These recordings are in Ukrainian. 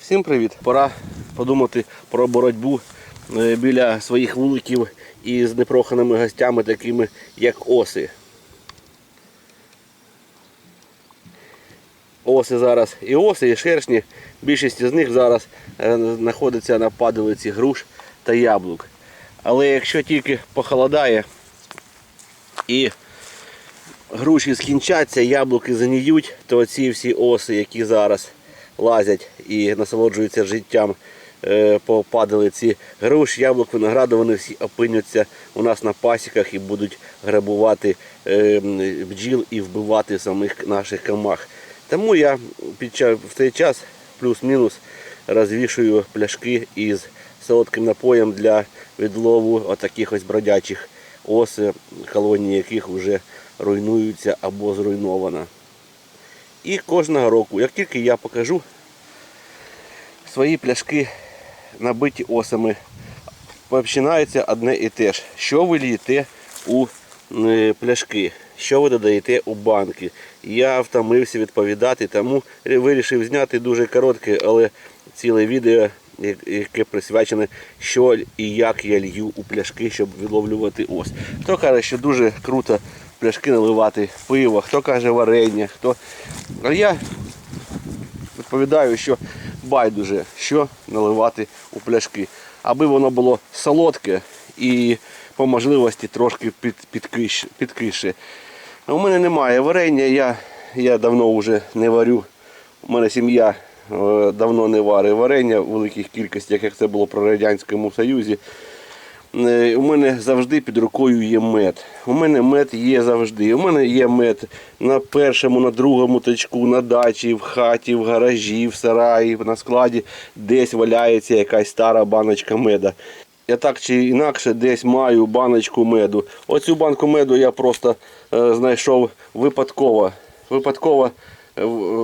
Всім привіт! Пора подумати про боротьбу е, біля своїх вуликів із непроханими гостями, такими як оси. Оси зараз і оси, і шершні. Більшість з них зараз е, знаходиться на падалиці груш та яблук. Але якщо тільки похолодає і груші скінчаться, яблуки заніють, то ці всі оси, які зараз лазять і насолоджуються життям е, по падалиці груш, яблук, винограду, вони всі опиняться у нас на пасіках і будуть грабувати е, бджіл і вбивати самих наших комах. Тому я під час, в цей час плюс-мінус розвішую пляшки із солодким напоєм для відлову отаких ось бродячих ос, колонії яких вже руйнуються або зруйнована. І кожного року, як тільки я покажу свої пляшки набиті осами, починається одне і те ж. Що ви лієте у е, пляшки, що ви додаєте у банки. Я втомився відповідати, тому вирішив зняти дуже коротке, але ціле відео, яке присвячене, що і як я лью у пляшки, щоб відловлювати ос. Хто каже, що дуже круто пляшки наливати пиво, хто каже варення, хто. А я відповідаю, що байдуже, що наливати у пляшки. Аби воно було солодке і по можливості трошки під, підкиш, підкише. У мене немає варення, я, я давно вже не варю. У мене сім'я е, давно не варить варення в великих кількостях, як це було при Радянському Союзі. Е, У мене завжди під рукою є мед. У мене мед є завжди. У мене є мед на першому, на другому точку, на дачі, в хаті, в гаражі, в сараї, на складі. Десь валяється якась стара баночка меда. Я так чи інакше десь маю баночку меду. Оцю банку меду я просто е, знайшов випадково. Випадково е,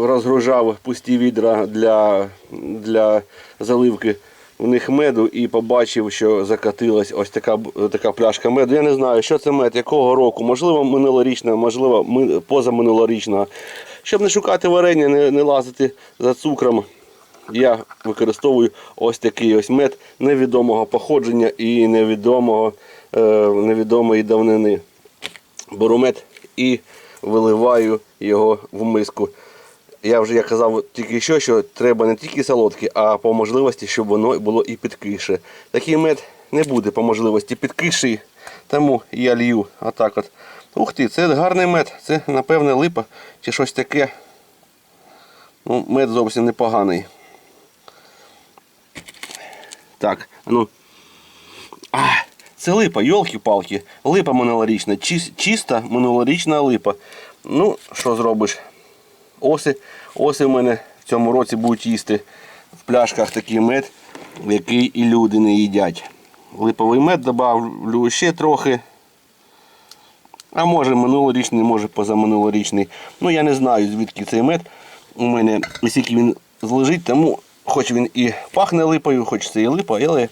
розгружав пусті відра для, для заливки в них меду і побачив, що закатилась ось така, така пляшка меду. Я не знаю, що це мед, якого року, можливо, минулорічна, можливо, ми- позаминулорічна. Щоб не шукати варення, не, не лазити за цукром, я використовую ось такий ось мед невідомого походження і невідомого, е, невідомої давнини. Беру мед і виливаю його в миску. Я вже я казав тільки що, що треба не тільки солодке, а по можливості, щоб воно було і підкише. Такий мед не буде по можливості підкиший, тому я лью отак от. Ух ти, це гарний мед, це напевне липа чи щось таке. Ну, мед зовсім непоганий. Так, ну. А, це липа, йолки-палки. Липа минулорічна, чис- чиста минулорічна липа. Ну, що зробиш? Оси, оси в мене в цьому році будуть їсти в пляшках такий мед, який і люди не їдять. Липовий мед добавлю ще трохи. А може минулорічний, може позаминулорічний. Ну я не знаю звідки цей мед. У мене скільки він злежить, тому хоч він і пахне липою, хоч це і липа, але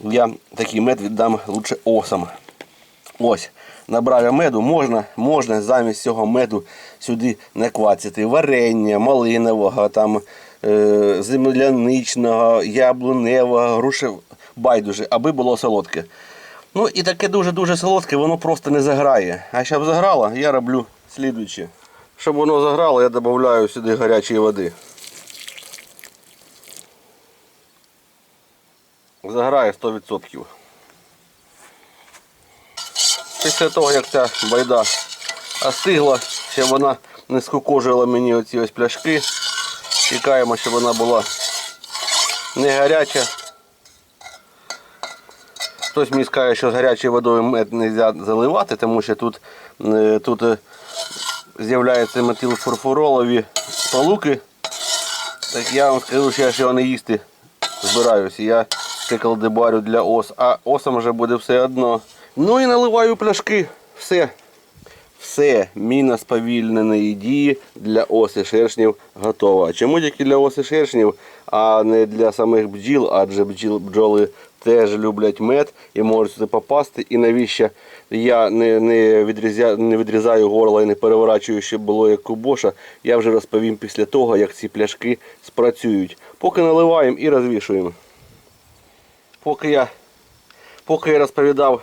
я такий мед віддам лучше осам. Ось, набрав я меду, можна, можна замість цього меду сюди наквацяти варення, малинового, там, е, земляничного, яблуневого, грушевого, байдуже, аби було солодке. Ну і таке дуже-дуже солодке, воно просто не заграє. А щоб заграло, я роблю слідуюче. Щоб воно заграло, я додаю сюди гарячої води. Заграє 100%. Після того, як ця байда остигла, щоб вона не скукожила мені оці ось пляшки. Чекаємо, щоб вона була не гаряча. Хтось мені скаже, що з гарячою водою мед не можна заливати, тому що тут, е, тут е, з'являються метилфурфуролові сполуки. Так я вам скажу, що я його не їсти збираюся. Я це кладебарю для ос, а осам вже буде все одно. Ну і наливаю пляшки. Все. Все, міна сповільненої дії для оси шершнів готова. Чому тільки для оси шершнів, а не для самих бджіл, адже бджіл, бджоли теж люблять мед і можуть сюди попасти. І навіщо я не, не, відрізя, не відрізаю горло і не переворачую, щоб було як кубоша, я вже розповім після того, як ці пляшки спрацюють. Поки наливаємо і розвішуємо. Поки я, поки я розповідав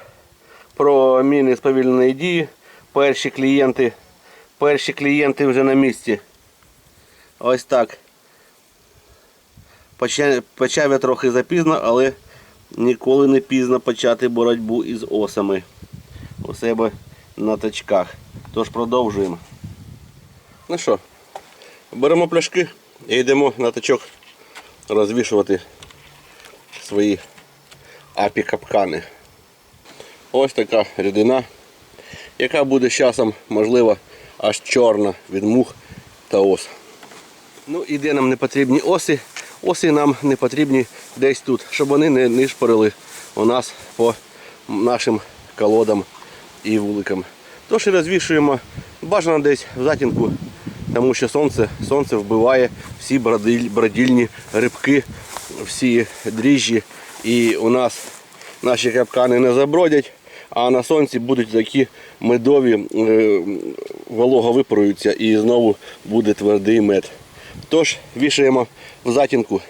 про міни сповільненої дії. Перші клієнти, перші клієнти вже на місці. Ось так. Почав, я трохи запізно, але ніколи не пізно почати боротьбу із осами у себе на тачках. Тож продовжуємо. Ну що, беремо пляшки і йдемо на тачок розвішувати свої апі-капкани. Ось така рідина, яка буде з часом, можливо, аж чорна від мух та ос. Ну і де нам не потрібні оси, оси нам не потрібні десь тут, щоб вони не нишпорили у нас по нашим колодам і вуликам. Тож і розвішуємо бажано десь в затінку, тому що сонце, сонце вбиває всі бродільні рибки, всі дріжджі. І у нас наші капкани не забродять, а на сонці будуть такі медові, е, волога випаруються і знову буде твердий мед. Тож вішаємо в затінку.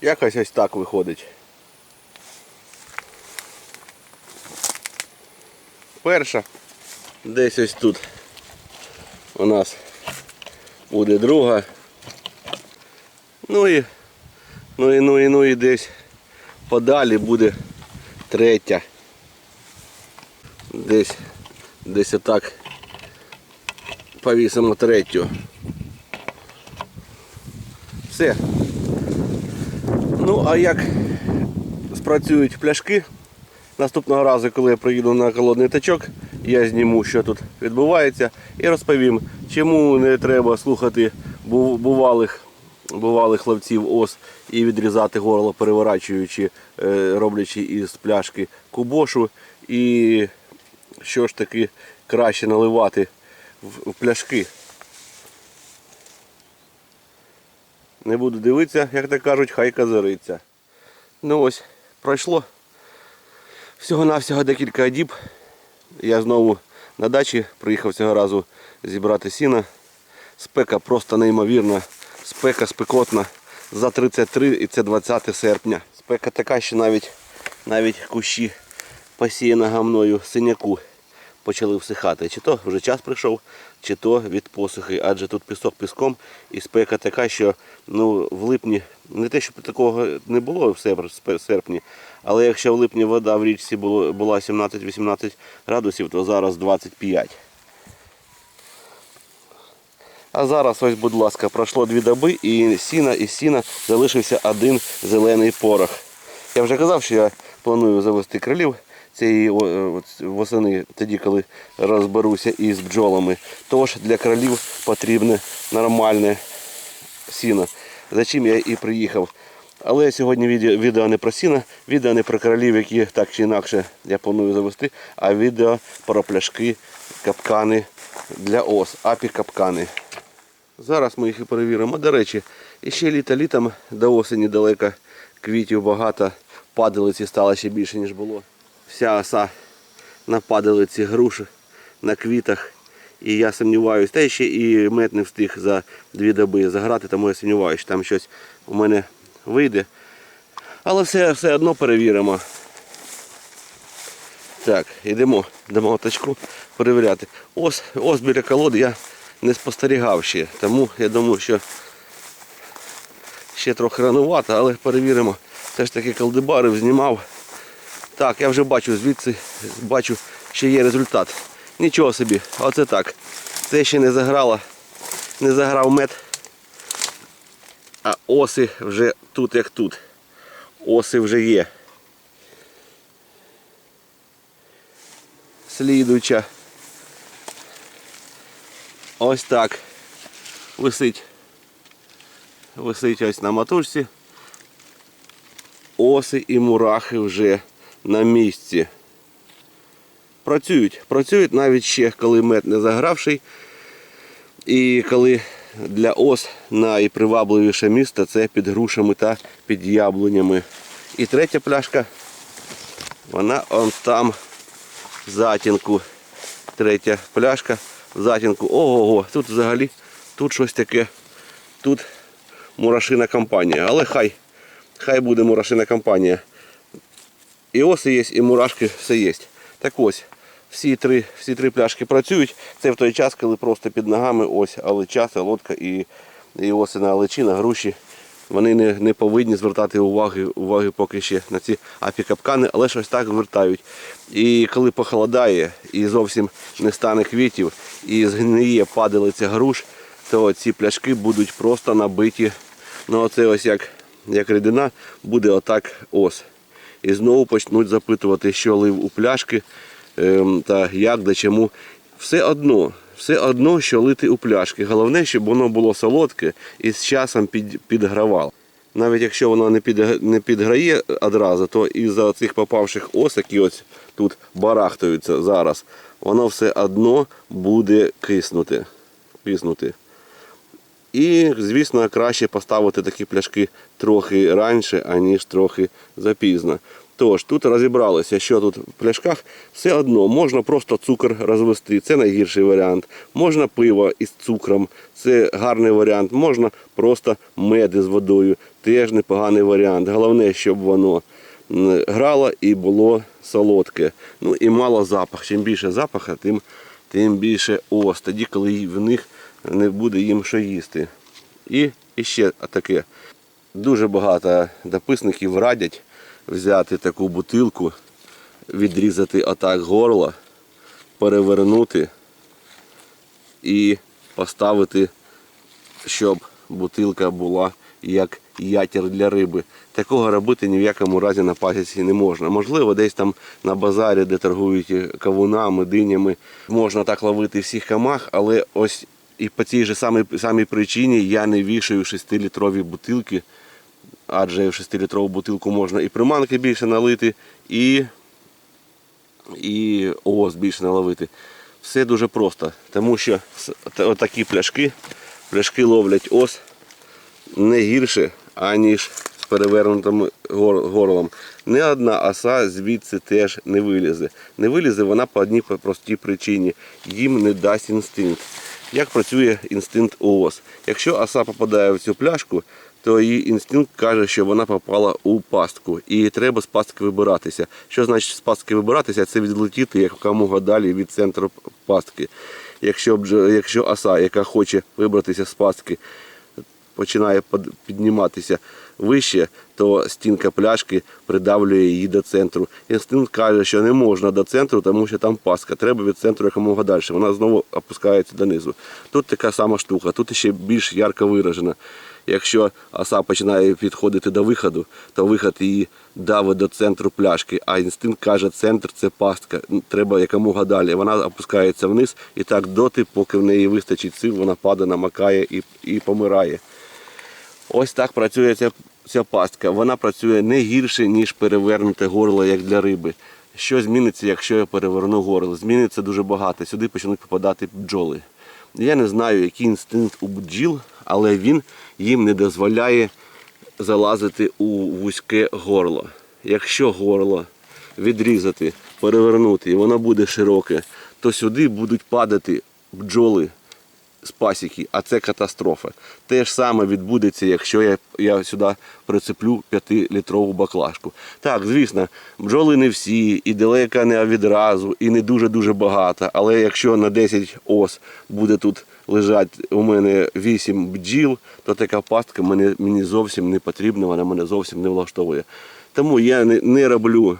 Якось ось так виходить. Перша. Десь ось тут у нас буде друга. Ну і, ну і, ну і, ну і десь подалі буде третя. Десь, десь отак повісимо третю. Все. Ну, а як спрацюють пляшки, наступного разу, коли я приїду на холодний тачок, я зніму, що тут відбувається, і розповім, чому не треба слухати бувалих, бувалих ловців ос і відрізати горло, переворачуючи, е, роблячи із пляшки кубошу, і що ж таки краще наливати в пляшки. Не буду дивитися, як то кажуть, хай казариться. Ну ось, пройшло всього-навсього декілька діб. Я знову на дачі приїхав цього разу зібрати сіна. Спека просто неймовірна. Спека спекотна. За 33 і це 20 серпня. Спека така, що навіть, навіть кущі посіяного мною синяку почали всихати. Чи то вже час прийшов, чи то від посухи, адже тут пісок піском і спека така, що ну, в липні, не те, щоб такого не було в серпні, але якщо в липні вода в річці була 17-18 градусів, то зараз 25. А зараз, ось, будь ласка, пройшло дві доби і сіна, і сіна залишився один зелений порох. Я вже казав, що я планую завести крилів цієї е, восени, тоді, коли розберуся із бджолами. Тож для кролів потрібне нормальне сіно. За чим я і приїхав. Але сьогодні відео, відео не про сіно, відео не про кролів, які так чи інакше я планую завести, а відео про пляшки, капкани для ос, апі-капкани. Зараз ми їх і перевіримо. До речі, ще літо літом до осені далеко квітів багато, падалиці стало ще більше, ніж було. Вся оса на падалиці груші, на квітах. І я сумніваюся, та ще і мед не встиг за дві доби заграти, тому я сумніваюся, що там щось у мене вийде. Але все, все одно перевіримо. Так, йдемо до молоточку перевіряти. Ось, ось біля колоди я не спостерігав ще, тому я думаю, що ще трохи ранувато, але перевіримо. Все ж таки колдебарив, знімав. Так, я вже бачу звідси, бачу, що є результат. Нічого собі, оце так. Це ще не заграло, не заграв мед. А оси вже тут як тут. Оси вже є. Слідуюча. Ось так. Висить. Висить ось на матушці. Оси і мурахи вже на місці. працюють. Працюють навіть ще, коли мед не загравший. І коли для ос найпривабливіше місце це під грушами та під яблунями. І третя пляшка, вона он там затінку. Третя пляшка затінку. Ого, тут взагалі тут щось таке. Тут мурашина компанія. Але хай, хай буде мурашина компанія. І оси є, і мурашки все є. Так ось, всі три, всі три пляшки працюють. Це в той час, коли просто під ногами ось алича, лодка і, і оси на аличі, на груші. Вони не, не повинні звертати уваги, уваги поки ще на ці апікапкани, але щось так звертають. І коли похолодає і зовсім не стане квітів, і згниє падалиця груш, то ці пляшки будуть просто набиті. Ну оце ось як, як рідина буде отак ось. І знову почнуть запитувати, що лив у пляшки ем, та як, де чому. Все одно, все одно, що лити у пляшки. Головне, щоб воно було солодке і з часом під, підгравало. Навіть якщо воно не, під, не підграє одразу, то із-за цих попавших ос, які ось тут барахтаються зараз, воно все одно буде киснути. киснути. І, звісно, краще поставити такі пляшки трохи раніше, аніж трохи запізно. Тож, тут розібралися, що тут в пляшках. Все одно можна просто цукор розвести, це найгірший варіант. Можна пиво із цукром, це гарний варіант. Можна просто мед з водою, теж непоганий варіант. Головне, щоб воно грало і було солодке. Ну і мало запах. Чим більше запаха, тим, тим більше ос. Тоді, коли в них не буде їм що їсти. І, і ще таке. Дуже багато дописників радять взяти таку бутилку, відрізати отак горло, перевернути і поставити, щоб бутилка була як ятір для риби. Такого робити ні в якому разі на пасіці не можна. Можливо, десь там на базарі, де торгують кавунами, динями, можна так ловити всіх камах, але ось і по цій же самій, самій причині я не вішаю 6-літрові бутилки, адже в 6-літрову бутилку можна і приманки більше налити, і, і ос більше наловити. Все дуже просто, тому що с- та- отакі пляшки, пляшки ловлять ос не гірше, аніж з перевернутим гор- горлом. Ні одна оса звідси теж не вилізе. Не вилізе вона по одній простій причині. Їм не дасть інстинкт. Як працює інстинкт у ос? Якщо оса попадає в цю пляшку, то її інстинкт каже, що вона попала у пастку, і треба з пастки вибиратися. Що значить з пастки вибиратися? Це відлетіти якомога далі від центру пастки. Якщо, якщо оса, яка хоче вибратися з пастки, починає підніматися вище, то стінка пляшки придавлює її до центру. Інстинкт каже, що не можна до центру, тому що там паска. Треба від центру якомога далі. Вона знову опускається донизу. Тут така сама штука, тут ще більш ярко виражена. Якщо оса починає підходити до виходу, то виход її давить до центру пляшки, а інстинкт каже, центр це пастка. Треба якомога далі. Вона опускається вниз і так доти, поки в неї вистачить сил, вона падає, намакає і, і помирає. Ось так працює ця, ця пастка. Вона працює не гірше, ніж перевернуте горло, як для риби. Що зміниться, якщо я переверну горло? Зміниться дуже багато. Сюди почнуть попадати бджоли. Я не знаю, який інстинкт у бджіл, але він їм не дозволяє залазити у вузьке горло. Якщо горло відрізати, перевернути, і воно буде широке, то сюди будуть падати бджоли з пасіки, а це катастрофа. Те ж саме відбудеться, якщо я, я сюди прицеплю 5-літрову баклажку. Так, звісно, бджоли не всі, і далеко не відразу, і не дуже-дуже багато. Але якщо на 10 ос буде тут лежати у мене 8 бджіл, то така пастка мені, мені зовсім не потрібна, вона мене зовсім не влаштовує. Тому я не, не роблю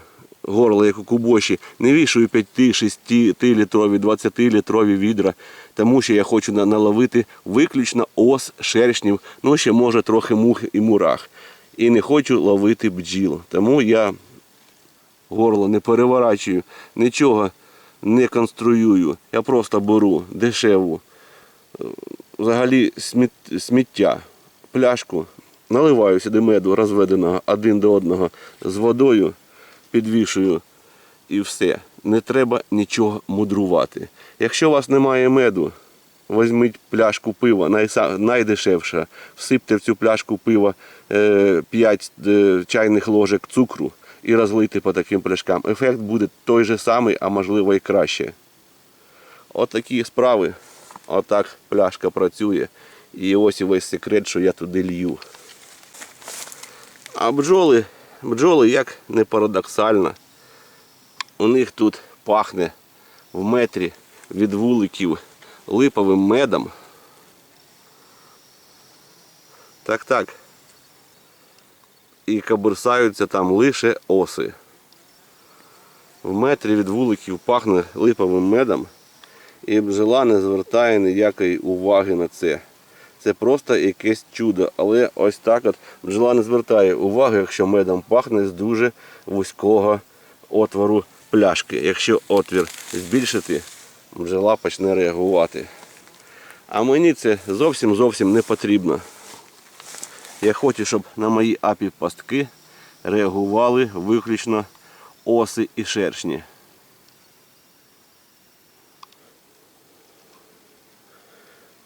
горло, як у кубоші, не вішую 5-6 літрові, 20 літрові відра, тому що я хочу наловити виключно ос, шершнів, ну ще може трохи мух і мурах. І не хочу ловити бджіл. Тому я горло не переворачую, нічого не конструюю. Я просто беру дешеву, е, взагалі сміття, пляшку, наливаю сюди меду розведеного один до одного з водою, підвішую і все. не треба нічого мудрувати. Якщо у вас немає меду, візьміть пляшку пива, найдешевше, всипте в цю пляшку пива 5 чайних ложок цукру і розлийте по таким пляшкам. Ефект буде той же самий, а можливо і краще. Отакі справи. Отак пляшка працює. І ось і весь секрет, що я туди лью. А бджоли, бджоли, як не парадоксально, у них тут пахне в метрі від вуликів липовим медом. Так, так. І кабурсаються там лише оси. В метрі від вуликів пахне липовим медом. І бджола не звертає ніякої уваги на це. Це просто якесь чудо. Але ось так от бджола не звертає уваги, якщо медом пахне з дуже вузького отвору пляшки. Якщо отвір збільшити, бджола почне реагувати. А мені це зовсім зовсім не потрібно. Я хочу, щоб на мої апі-пастки реагували виключно оси і шершні.